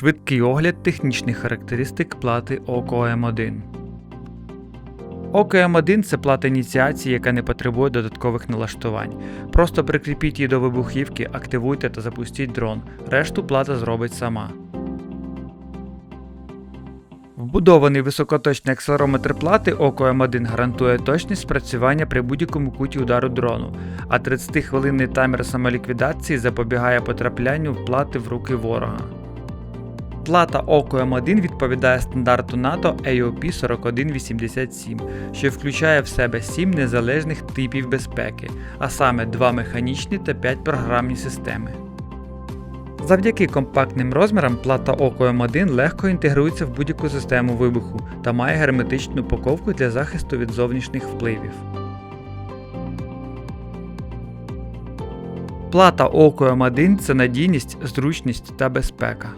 Швидкий огляд технічних характеристик плати OCO M1. OCO M1 це плата ініціації, яка не потребує додаткових налаштувань. Просто прикріпіть її до вибухівки, активуйте та запустіть дрон. Решту плата зробить сама. Вбудований високоточний акселерометр плати OCO M1 гарантує точність спрацювання при будь-якому куті удару дрону, а 30-хвилинний таймер самоліквідації запобігає потраплянню плати в руки ворога. Плата OCO M1 відповідає стандарту НАТО AOP 4187, що включає в себе 7 незалежних типів безпеки, а саме 2 механічні та 5 програмні системи. Завдяки компактним розмірам плата OCO M1 легко інтегрується в будь-яку систему вибуху та має герметичну упаковку для захисту від зовнішніх впливів. Плата OCO M1 це надійність, зручність та безпека.